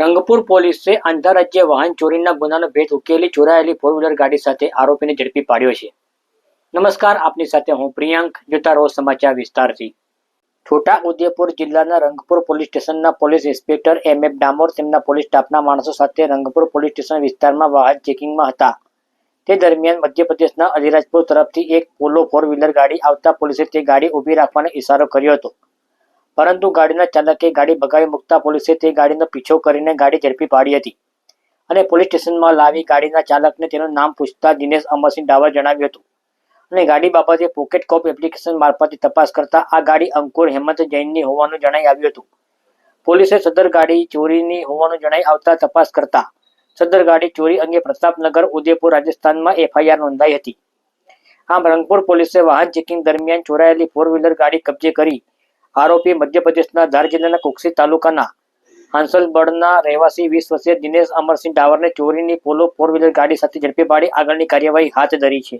રંગપુર પોલીસે આંતરરાજ્ય વાહન ચોરીના ગુનાનો ભેદ ઉકેલી ચોરાયેલી ફોર વ્હીલર ગાડી સાથે આરોપીને ઝડપી પાડ્યો છે. નમસ્કાર, આપની સાથે હું પ્રિયાંક જોતા રહો સમાચાર વિસ્તારથી. છોટા ઉદેપુર જિલ્લાના રંગપુર પોલીસ સ્ટેશનના police inspector M F Damor તેમના પોલીસ સ્ટાફના માણસો સાથે રંગપુર પોલીસ સ્ટેશન વિસ્તારમાં વાહન ચેકિંગમાં હતા. તે દરમિયાન મધ્યપ્રદેશના અલીરાજપુર તરફથી એક પોલો ફોર વ્હીલર ગાડી આવતા પોલીસે તે ગાડી ઊભી રાખવાનો ઇશારો કર્યો હતો. પરંતુ ગાડીના ચાલકે ગાડી ભગાવી મૂકતા પોલીસે તે ગાડીનો પીછો કરીને ગાડી ઝડપી પાડી હતી. અને પોલીસ સ્ટેશનમાં લાવી ગાડીના ચાલકને તેનું નામ પૂછતા દિનેશ અમરસિંહ ડાવર જણાવ્યું હતું. અને ગાડી બાબતે પોકેટ કોપ એપ્લિકેશન મારફતે તપાસ કરતા આ ગાડી અંકુર હેમંત જૈનની હોવાનું જણાઈ આવ્યું હતું. પોલીસે સદર ગાડી ચોરીની હોવાનું જણાઈ આવતા તપાસ કરતા સદર ગાડી ચોરી અંગે પ્રતાપનગર, ઉદયપુર રાજસ્થાનમાં એફઆઈઆર નોંધાઈ હતી. આમ રંગપુર પોલીસે વાહન ચેકિંગ દરમિયાન ચોરાયેલી ફોર વ્હીલર ગાડી કબજે કરી આરોપી મધ્યપ્રદેશના ધાર જિલ્લાના કુક્ષી તાલુકાના હાંસલબળના રહેવાસી વીસ વર્ષીય દિનેશ અમરસિંહ ડાવરને ચોરીની પોલો ફોર વ્હીલર ગાડી સાથે ઝડપી પાડી આગળની કાર્યવાહી હાથ ધરી છે.